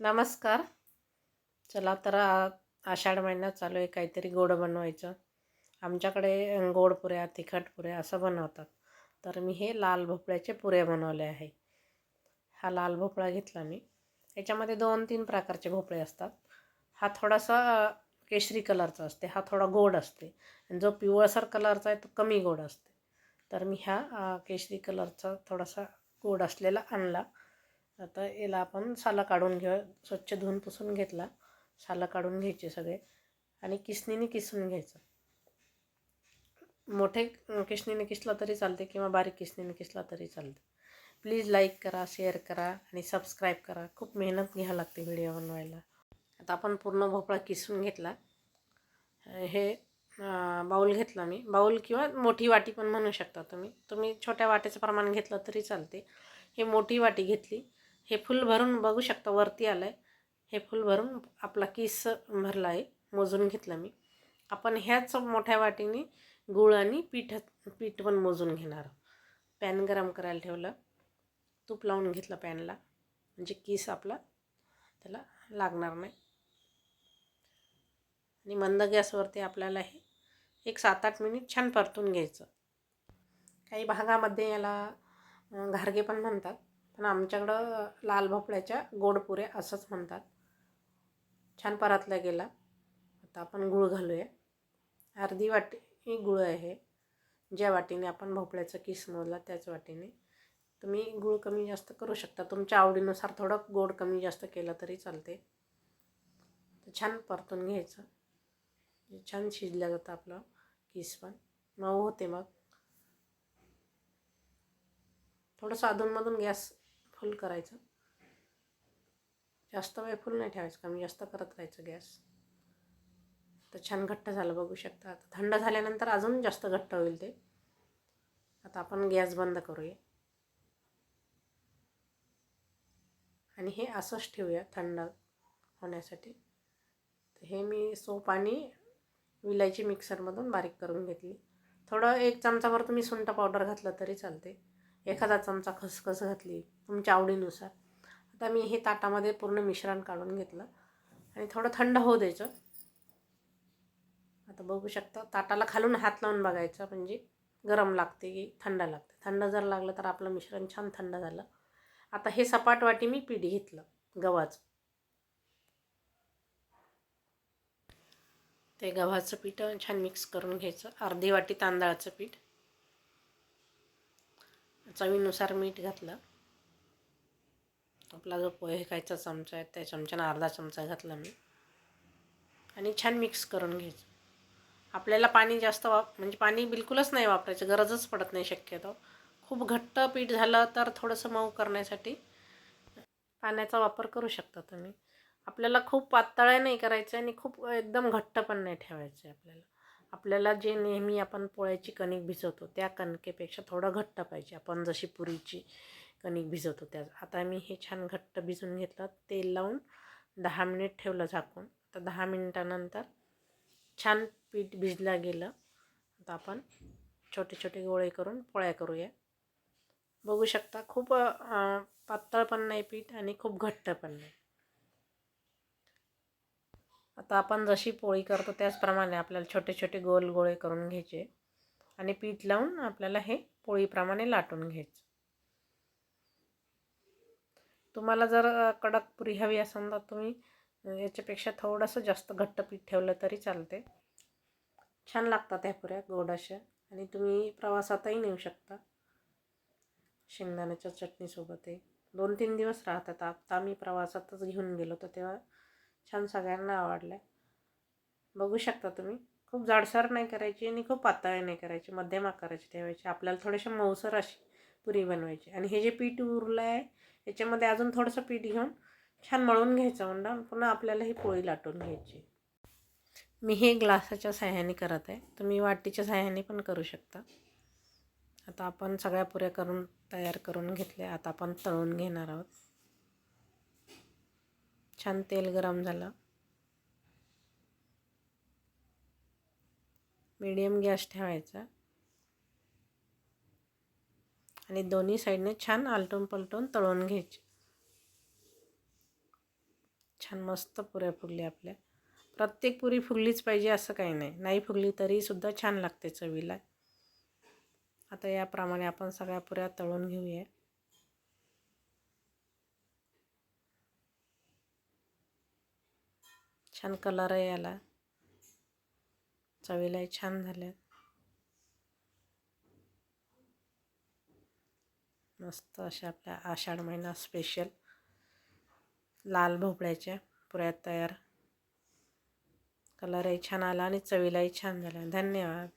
नमस्कार. चला तर आषाढ महिना चालू आहे काहीतरी गोड बनवायचं. आमच्याकडे गोड पुऱ्या तिखट पुऱ्या असं बनवतात. तर मी हे लाल भोपळ्याचे पुरे बनवले आहे. हा लाल भोपळा घेतला मी. याच्यामध्ये दोन तीन प्रकारचे भोपळे असतात. हा थोडासा केशरी कलरचा असते. हा थोडा गोड असते. आणि जो पिवळसर कलरचा आहे तो कमी गोड असते. तर मी ह्या केशरी कलरचा थोडासा गोड असलेला आणला. आता याला आपण साला काढून घेऊ स्वच्छ धुवून पुसून घेतला साला काढून घ्यायचे सगळे. आणि किसनीने किसून घ्यायचं. मोठे किसणीने किसनीने किसला तरी चालते किंवा बारीक किसनीने किसला तरी चालते. प्लीज लाईक करा शेअर करा आणि सबस्क्राईब करा. खूप मेहनत घ्यावं लागते व्हिडिओ बनवायला. आता आपण पूर्ण भोपळा किसून घेतला. हे बाऊल घेतला मी. बाऊल किंवा मोठी वाटी पण म्हणू शकता तुम्ही. तुम्ही छोट्या वाटीचं प्रमाण घेतलं तरी चालते. हे मोठी वाटी घेतली. हे फुल भरून बघू शकता वरती आलं आहे हे फुल भरून आपला किस भरला आहे मोजून घेतलं मी. आपण ह्याच मोठ्या वाटीने गुळ आणि पीठ पीठ पण मोजून घेणार. पॅन गरम करायला ठेवलं. तूप लावून घेतलं पॅनला. म्हणजे किस आपला त्याला लागणार नाही. आणि मंद गॅसवरती आपल्याला हे एक सात आठ मिनिट छान परतून घ्यायचं. काही भागामध्ये याला घारगे पण म्हणतात. पण आमच्याकडं लाल भोपळ्याच्या गोड पुऱ्या असंच म्हणतात. छान परातला गेला. आता आपण गूळ घालूया. अर्धी वाटी गूळ आहे. ज्या वाटीने आपण भोपळ्याचं किस मोजला त्याच वाटीने. तुम्ही गूळ कमी जास्त करू शकता. तुमच्या आवडीनुसार थोडं गोड कमी जास्त केलं तरी चालते तर छान परतून घ्यायचं. म्हणजे छान शिजलं जातं आपलं किस पण. मऊ होते मग. थोडंसं अधूनमधून गॅस फुल करायचं. जास्त वेळ फुल नाही ठेवायचं कमी जास्त करत राहायचं गॅस. तर छान घट्ट झालं बघू शकता. आता थंड झाल्यानंतर अजून जास्त घट्ट होईल ते. आता आपण गॅस बंद करूया. आणि हे असंच ठेवूया थंड होण्यासाठी. तर हे मी सोप आणि विलायची मिक्सरमधून बारीक करून घेतली. थोडं एक चमचाभर तुम्ही सुंठ पावडर घातलं तरी चालते. एखादा चमचा खसखस घातली. तुमच्या आवडीनुसार. आता मी हे ताटामध्ये पूर्ण मिश्रण काढून घेतलं आणि थोडं थंड होऊ द्यायचं. आता बघू शकता ताटाला खालून हात लावून बघायचं म्हणजे गरम लागते की थंड लागते. थंड जर लागलं तर आपलं मिश्रण छान थंड झालं. आता हे सपाट वाटी मी पीठ घेतलं गव्हाचं. ते गव्हाचं पीठ छान मिक्स करून घ्यायचं. अर्धी वाटी तांदळाचं पीठ. चवीनुसार मीठ घातलं. आपला जो पोहे खायचा चमचा आहे त्या चमच्यानं अर्धा चमचा घातला मी. आणि छान मिक्स करून घ्यायचं. आपल्याला पाणी जास्त वाप म्हणजे पाणी बिलकुलच नाही वापरायचं गरजच पडत नाही शक्यतो. खूप घट्ट पीठ झालं तर थोडंसं मऊ करण्यासाठी पाण्याचा वापर करू शकता तुम्ही. आपल्याला खूप पातळ नाही करायचं आणि खूप एकदम घट्ट पण नाही ठेवायचं आहे आपल्याला. आपल्याला जे नेहमी आपण पोळ्याची कणिक भिजवतो त्या कणकेपेक्षा थोडं घट्ट पाहिजे. आपण जशी पुरीची कणिक भिजवतो होत्या आता मी हे छान घट्ट भिजून घेतलं. तेल लावून दहा मिनिट ठेवलं झाकून. तर दहा मिनिटानंतर छान पीठ भिजलं गेलं. आता आपण छोटे छोटे गोळे करून पोळ्या करूया. बघू शकता खूप पातळ पण नाही पीठ आणि खूप घट्ट पण नाही. आता आपण जशी पोळी करतो त्याचप्रमाणे आपल्याला छोटे छोटे गोल गोळे करून घ्यायचे. आणि पीठ लावून आपल्याला हे पोळीप्रमाणे लाटून घ्यायचं. तुम्हाला जर कडक पुरी हवी असेल तर तुम्ही याच्यापेक्षा थोडंसं जास्त घट्ट पीठ ठेवलं तरी चालते छान लागतात ह्या पुऱ्या गोड अशा. आणि तुम्ही प्रवासातही नेऊ शकता. शेंगदाण्याच्या चटणीसोबतही दोन तीन दिवस राहतात आत्ता आम्ही प्रवासातच घेऊन गेलो तर तेव्हा छान सगळ्यांना आवडल्या. बघू शकता तुम्ही. खूप जाडसर नाही करायची आणि खूप पातळ नाही करायची. मध्यम आकाराची ठेवायची. आपल्याला थोडेसे मऊसर अशी पुरी बनवायची. आणि हे जे पीठ उरलं आहे याच्यामध्ये अजून थोडंसं पीठ घेऊन छान मळून घ्यायचं उंडा पुन्हा आपल्याला ही पोळी लाटून घ्यायची. मी हे ग्लासाच्या साह्याने करत आहे. तुम्ही वाटीच्या साह्याने पण करू शकता. आता आपण सगळ्या पुऱ्या करून तयार करून घेतल्या. आता आपण तळून घेणार आहोत. छान तेल गरम झालं. मीडियम गॅस ठेवायचा. आणि दोन्ही साईडने छान आलटून पलटून तळून घ्यायचे. छान मस्त पुऱ्या फुगल्या आपल्या. प्रत्येक पुरी फुगलीच पाहिजे असं काही नाही. नाही फुगली तरीसुद्धा छान लागते चवीला. आता याप्रमाणे आपण सगळ्या पुऱ्या तळून घेऊया. छान कलरही आला. चवीलाही छान झाल्या मस्त अशा आपल्या आषाढ महिना स्पेशल लाल भोपळ्याच्या पुऱ्या तयार. कलरही छान आला आणि चवीलाही छान झाला. धन्यवाद.